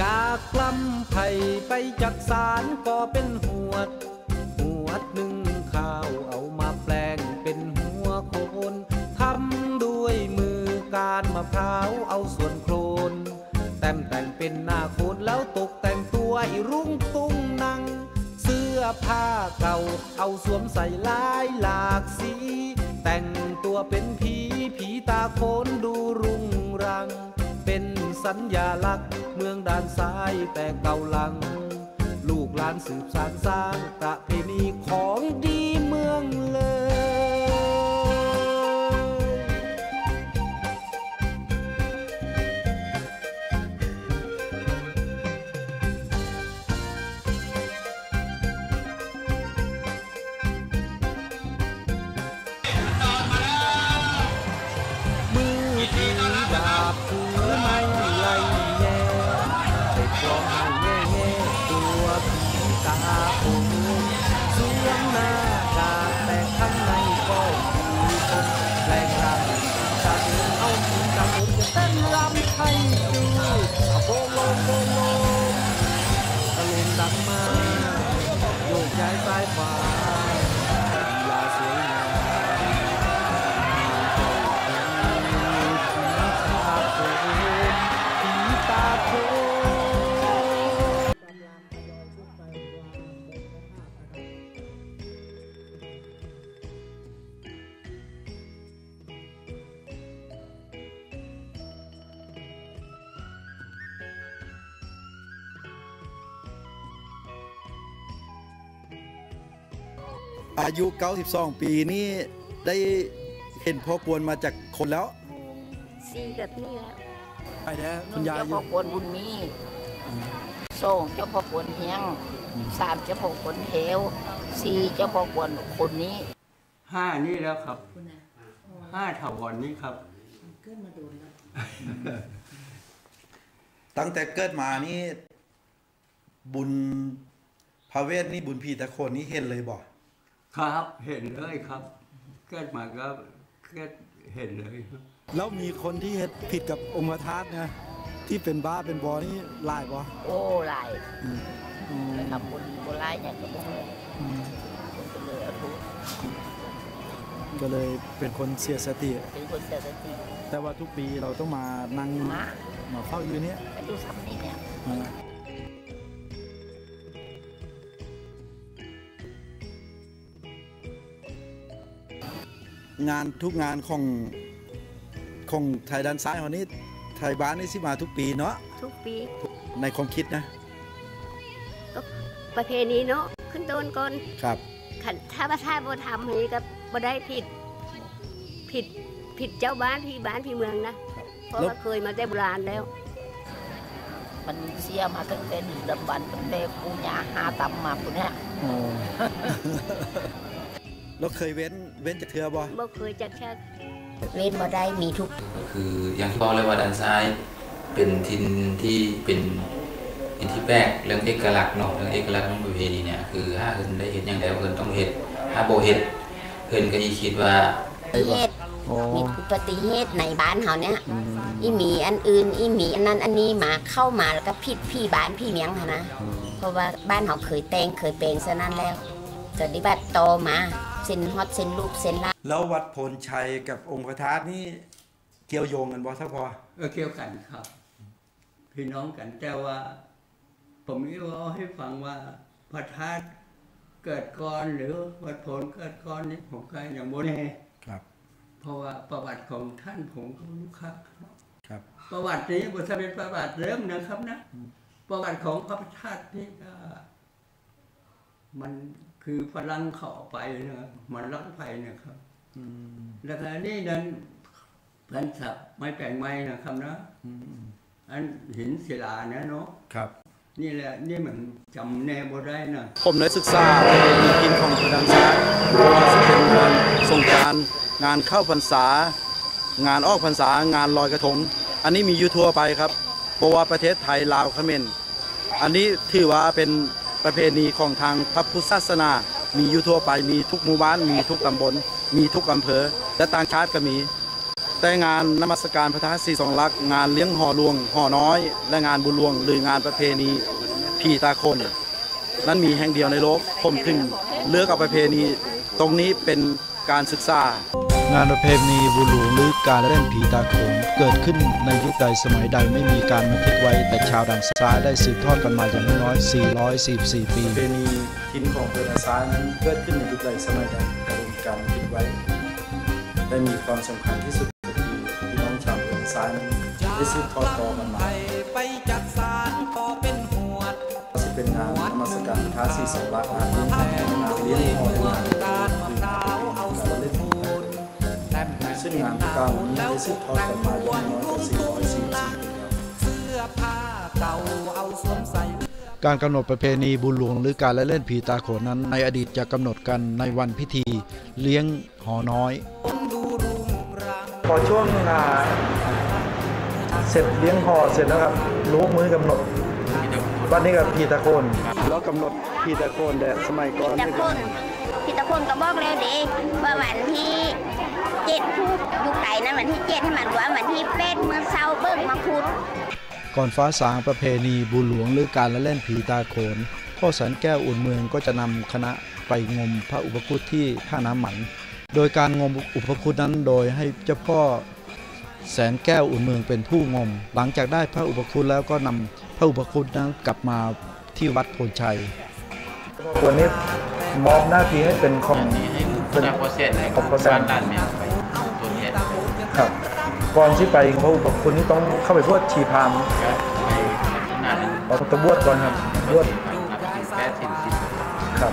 จากกล้ำไผ่ไปจากสารก็เป็นหวด หวดหนึ่งข้าวเอามาแปลงเป็นหัวโคนทำด้วยมือการมะพร้าวเอาส่วนโคลนแต่มแต่งเป็นหน้าโคนแล้วตกแต่งตัวอีรุ่งตุ้งนัง เสื้อผ้าเก่าเอาสวมใส่ลายหลากสี แต่งตัวเป็นผีผีตาโคนดูรุงรัง เป็นสัญญาลักษณ์ เมืองด้านซ้ายแต่เก่าหลัง ลูกหลานสืบสานสร้างประเพณีของดีเมืองเลย เด็กร้อง อายุ 92 ปีนี่ได้เห็นพ่อกวนมาจากคนแล้วสีแบบนี้แล้วไปแล้วคุณยายเจ้าอพ่อยู่กวนบุญมีสองเจ้าพ่อกวนเฮียงสามเจ้าพ่อกวนเหวสี่เจ้าพ่อกวนคนนี้ห้านี่แล้วครับห้าถาวรนี้ครับตั้งแต่เกิดมานี่บุญพระเวทนี่บุญพีตะโคนนี่เห็นเลยบ่ ครับเห็นเลยครับเกิดมาก็เกิดเห็นเลยครับแล้วมีคนที่เฮ็ดผิดกับองค์พระธาตุนะที่เป็นบ้าเป็นบอนี่หลายบ่โอ้หลายทำบุญบุญหลายอย่างก็บอกเลยคนก็เลยเอาทุกก็เลยเป็นคนเสียสติเป็นคนเสียสติแต่ว่าทุกปีเราต้องมานั่งมามาเฝ้าอยู่เนี้ยไปดูทำนี่เนี่ย งานทุกงานของของไทยด้านซ้ายของนี้ ไทยบ้านนี่สิมาทุกปีเนาะทุกปีในความคิดนะประเพณีเนาะขึ้นต้นก่อนครับขันถ้าพระธาตุบ่ทำนี้ก็บ่ได้ผิดผิดผิดเจ้าบ้านพี่บ้านพี่เมืองนะเพราะว่าเคยมาแต่โบราณแล้ว มันเสียมาตั้งแต่ดึกดำบรรพ์ตั้งแต่ปูญาหาตำมาปุ่นเนี่ยโอ้ แล้วเคยเว้นเว้นจากเทือบ่บ่เคยจัดชักเล่นมาได้มีทุกก็คืออย่างที่บอกเลยว่าด้านซ้าย เป็นทินที่เป็นทินที่แปลกเรื่องเอกลักษณ์เนาะเรื่องเอกลักษณ์ของประเพณีเนี่ยคือถ้าเพิ่นได้เห็นอย่างใดเพิ่นต้องเฮ็ดถ้าบ่เฮ็ดเพิ่นก็สิคิดว่าเหตุโอ้มีอุบัติเหตุในบ้านเขาเนี่ยอีหมีอันอื่นอีหมีอันนั้นอันนี้มาเข้ามาแล้วก็ผิดพี่บ้านพี่เมียงเขานะเพราะว่าบ้านเขาเคยแต่งเคยเป็นซะนั้นแล้ว ปฏิบัติโตอมาเส้นฮอตเส้นลูกเส้นลาแล้ววัดโพนชัยกับองค์พระธาตุนี่เกี่ยวโยงกันบ่ถ้าพอเออเกี่ยวกันครับ พี่น้องกันแต่ว่า ผมนี่เล่าให้ฟังว่าพระธาตุเกิดก่อนหรือวัดโพนเกิดก่อนนี่ผมก็ยังบ่แน่ครับ เพราะว่าประวัติของท่านผมก็รู้ครับครับ ประวัตินี้บทเป็นประวัติเริ่มนะครับนะ ประวัติของพระธาตุนี่ก็ มันคือฝรั่งเขาเอาไปนะมันลักไปนะครับอืมแล้วก็นี่นั้นเพันศัพท์ไม้แปลงไม้นะครับนะอืมอันหินศิลาเนี่ยเนาะครับ นี่แหละนี่มันจำแนบ่ได้นะผมได้ศึกษาประเพณีกินของทางด้านซ้ายเพราะว่าจะเป็นงานสงกรารงานเข้าพรรษา งานออกพรรษางานลอยกระทงอันนี้มีอยู่ทั่วไปครับเพราะว่าประเทศไทยลาวเขมรอันนี้ถือว่าเป็น ประเพณีของทางพระพุทธศาสนา มีอยู่ทั่วไปมีทุกหมู่บ้าน มีทุกตำบล มีทุกอำเภอ และต่างชาติก็มี แต่งานนมัสการพระธาตุสีสองลักษณ์งานเลี้ยงห่อหลวงห่อน้อย และงานบุญหลวง หรืองานประเพณีพีตาคน นั้นมีแห่งเดียวในโลกผมถึงเลือกเอาประเพณีตรงนี้เป็นการศึกษางานประเพณีบุญหลวงหรือการเล่นผีตาโขง เกิดขึ้นในยุคใดสมัยใดไม่มีการบันทึกไว้แต่ชาวดังซ้ายได้สืบทอดกันมาอย่างน้อย 444 ปีประเพณีทินของเพื่อนซ้ายนั้นเกิดขึ้นในยุคใดสมัยใดกระบวนการบันทึกไว้ ได้มีความสำคัญที่สุดคือพี่น้องชาวเพื่อนซ้ายนั้นได้สืบทอดต่อกันมาไปจักสารก็เป็นหวดสิเป็นงานนมัสการพระสีสองลักษณ์งานเลี้ยงของงานเลี้ยงของงาน ซึ่งงานก่านี้ได้สืบทอดกันมาอย่างน้อยกว่า444ปีแล้วเสื้อผ้าเก่าการกำหนดประเพณีบุญหลวงหรือการละเล่นผีตาโขนนั้น ในอดีตจะกำหนดกันในวันพิธีเลี้ยงหอน้อย พอช่วงอ่าเสร็จเลี้ยงห่อเสร็จแล้วครับรู้มือกำหนดวันนี้กับพีตะโคนแล้วกำหนดพีตะโคนแต่สมัยก่อนพี่ตะคนพี่ตะคนก็บอกแล้วเด็ก มื่อเช้าเบิ่งมาพูดก่อนฟ้าสางประเพณีบุญหลวงหรือการละเล่นผีตาโขนพ่อแสนแก้วอุ่นเมืองก็จะนำคณะไปงมพระอุปคุตที่ท่าน้ำหมัน โดยการงมอุปคุตนั้นโดยให้เจ้าพ่อแสนแก้วอุ่นเมืองเป็นผู้งม หลังจากได้พระอุปคุตแล้วก็นำพระอุปคุตนั้นกลับมาที่วัดโพนชัยวันนี้มอบหน้าที่ให้เป็นของนี่ให้คณะโปรเซสเลยของโปรเซสบ้านด้านเนี่ยไปตัวเนี้ยครับ ก่อนที่ไปพระอุปคุณนี่ต้องเข้าไปบวชชีพราหมณ์ก็ไปลักษณะนั้นเราต้องบวชก่อนครับบวชแปดสิบสิบครับ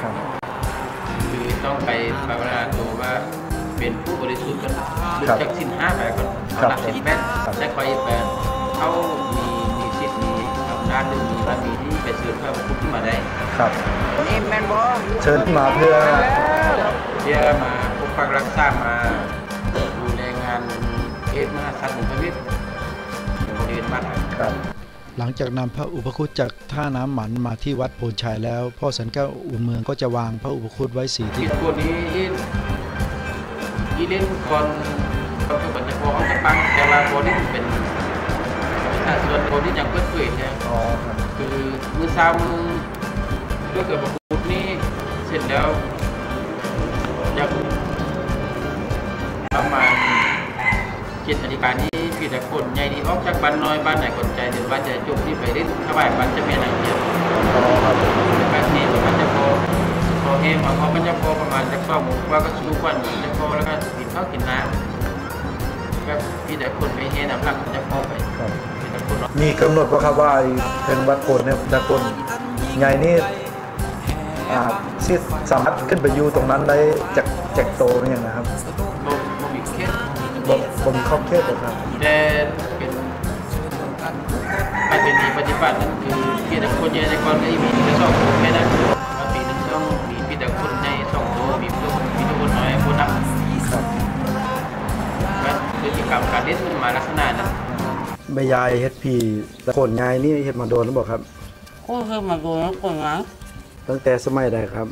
ครับคือต้องไปภาวนาตัวว่าเป็นผู้บริสุทธิ์ก่อนหลุดจากสินห้าไปก่อนเอาหลักสินแปดแล้วค่อยไปเขามีมีสิทธิ์มีอำนาจหรือมีบารมีที่ไปสืบพระพุทธขึ้นมาได้ครับนี่แม่นบอเชิญมาเพื่อเพื่อมาปกปักรักษามาดูแลงาน เอสมหาสัตว์ของพระวิทย์บริเวณบ้านครับหลังจากนำพระอุปคุตจากท่าน้ำหมันมาที่วัดโพนชัยแล้ว พ่อแสนแก้วอุ่นเมืองก็จะวางพระอุปคุตไว้สี่ที่ทิศพวกนี้ที่เล่นก่อนก่อนที่มันจะพอเขาจะปังแต่ว่าพอนี่เป็นถ้าส่วนพอที่ยังเปิดเผยเนี่ยอ๋อครับคือมือซ้ำมือก็เกิดประพุทนี่เสร็จแล้วยังประมาณเจ็ดนาฬิกานี้พี่แต่คนใหญ่นี่ออกจากบ้านน้อยบ้านไหนคนใจเดี๋ยวบ้านจะจบที่ไปเล่นถวายบ้านจะเป็นอะไรเงี้ยอ๋อครับแบบนี้มันจะพอพอเฮมาพอมันจะพอประมาณจะก็หมูว่าก็สู้วันจะพอแล้วก็กินข้าวกินน้ำก็พี่แต่คนไปเฮน้ำหลักมันจะพอไปครับพี่แต่คนเนาะมีกำหนดว่าครับว่าไอ้เป็นวัดโพนเนี่ยตะโคนใหญ่นี่อ่าที่สามารถขึ้นไปอยู่ตรงนั้นได้จากจากโตเนี่ยนะครับบ่บ่มีเคส บ่บ่มีข้อเขตหรอกครับแต่เป็นไปเป็นมีปฏิบัตินั่นคือพี่แต่คนใหญ่แต่ก่อนก็มีแต่สองคนแค่นั้นว่าปีหนึงต้องมีพี่แต่คนในสองตัวมีตัวมีตัวคนน้อยคนนักครับก็พฤติกรรมการเล่นมันมาลักษณะนั้นแม่ยายเฮ็ดผีตะโคนยายนี่เฮ็ดมาโดนหรือเปล่าครับก็เคยมาดูแล้วก่อนนะตั้งแต่สมัยใดครับ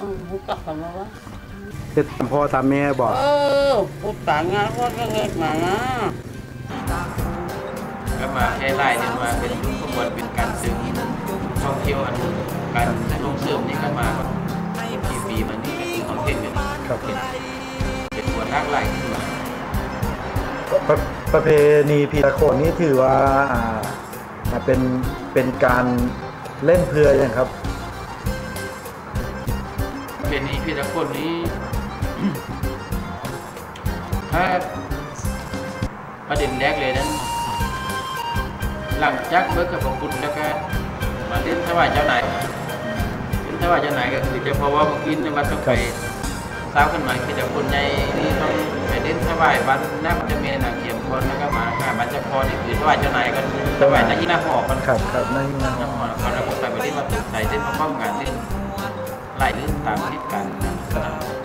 อืมรู้จักกันแล้ววะเฮ็ดตามพ่อตามแม่บอกเออพูดต่างงานก็เกิดมานะก็มาแค่ไล่เนี่ยมาเป็นขบวนเป็นการซื้อท่องเที่ยวอันการลงเสริมนี่ก็มากี่ปีมานี่ก็คือคอนเทนเนี่ยครับเป็นเป็นหัวทักไล่ขึ้นมาประประเพณีผีตะโคนนี่ถือว่าเป็นเป็นการเล่นเพื่ออย่างครับ เป็นนี้พี่ตะคนนี้ ถ้าประเด็นแรกเลยนั้น หลังจากเบิกกับพระคุณแล้วก็มาเล่นถวายเจ้านายเล่นถวายเจ้านายก็คือจะเพราะว่าเมื่อกี้ในวัดต้องไปสร้างขึ้นมาคือแต่คนใหญ่นี่ต้องไปเล่นถวายบ้านนักจะมีหนางเขียมคนแล้วก็มาหาบ้านเจ้าพ่อนี่คือถวายเจ้านายก็ถวายหน้าที่หน้าหอกันครับครับนั่นนะหน้าหอเขาแล้วก็ไปเล่นวัดใส่เล่นพระป้อมงานเล่นไล่เล่นตามทิศการนะครับ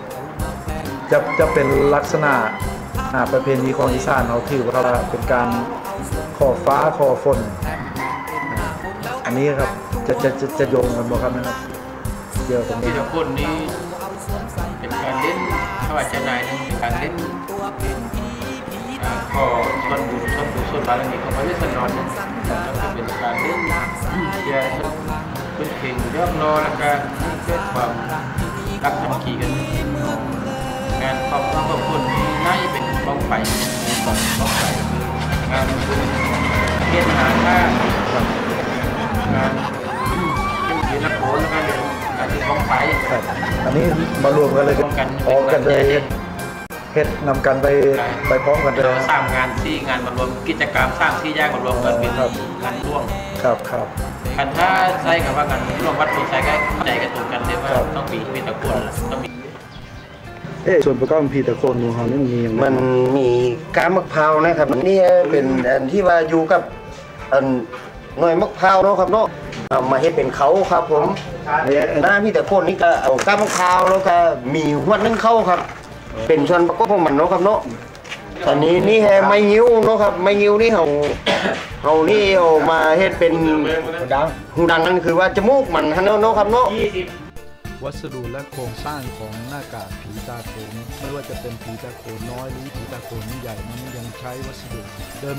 จะจะเป็นลักษณะอ่าประเพณีของอีสานเขาถือว่าเป็นการขอฟ้าขอฝน อันนี้ครับจะจะจะจะโยงกันบ่ครับนะครับเกี่ยวตรงที่นี้ทุกคนนี้เป็นการเล่นถวายเจ้านายนึงเป็นการเล่นก็ส่วนบุญส่วนบุญส่วนบารมีของพระเวสสันดรนี่ยก็จะเป็นการเล่นเพื่อเป็นเพลงเรียบร้อแล้วก็ให้เกิดความรักสามัคคีกัน งานขอบคุณขอบคุณที่น่าจะเป็นบ้องไฟบ้องไฟคืองานบุญเทศมหาชาติงานเป็นเกียรติโขนแล้วก็เรื่องการที่บ้องไฟครับอันนี้มารวมกันเลยร่วมกันพร้อมกันเลยเฮ็ดนำกันไปไปพร้อมกันเลยเราสร้างงานที่งานมารวมกิจกรรมสร้างที่แยกมารวมกันเป็นครับงานร่วมครับครับกันถ้าใช้กับว่างานร่วมวัดโพธิ์ไซก็เข้าใจกันตรงกันเลยว่าครับต้องมีมีตะกุนต้องมี เอ๊ะส่วนประกอบพีตะโคนของเขานี่มันมีอย่างไรมันมีกามะพร้าวนะครับนี่เป็นอันที่ว่าอยู่กับอันหน่วยมะพร้าวเนาะครับเนาะเอามาให้เป็นเขาครับผมหน้าพี่แต่คนนี่ก็เอากามะพร้าวแล้วก็มีหวดนึ่งเข้าครับ เป็นส่วนประกอบของมันเนาะครับเนาะตอนนี้นี่แฮไม่งิ้วเนาะครับไม่งิ้วนี่เขาเขานี่เอามาเฮ็ดเป็นหูดังหูดังนั่นคือว่าจมูกมันฮะเนาะเนาะครับเนาะ วัสดุและโครงสร้างของหน้ากากผีตาโขนไม่ว่าจะเป็นผีตาโขนน้อยหรือผีตาโขนใหญ่นั้นยังใช้วัสดุ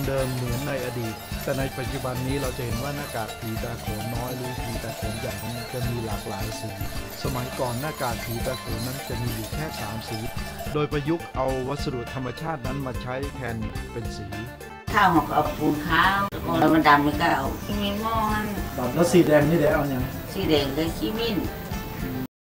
เดิมๆเหมือนในอดีต แต่ในปัจจุบันนี้เราจะเห็นว่าหน้ากากผีตาโขนน้อยหรือผีตาโขนใหญ่นั้นจะมีหลากหลายสีสมัยก่อนหน้ากากผีตาโขนนั้นจะมีอยู่แค่สามสีโดยประยุกต์เอาวัสดุธรรมชาตินั้นมาใช้แทนเป็นสีข้าวหอกเอาปูนขาวแล้วมันดำนี่ก็เอาขี้มิ้นหม้อหั่นแล้วสีแดงนี่เดี๋ยวเอาอย่างสีแดงเลยขี้มิ้น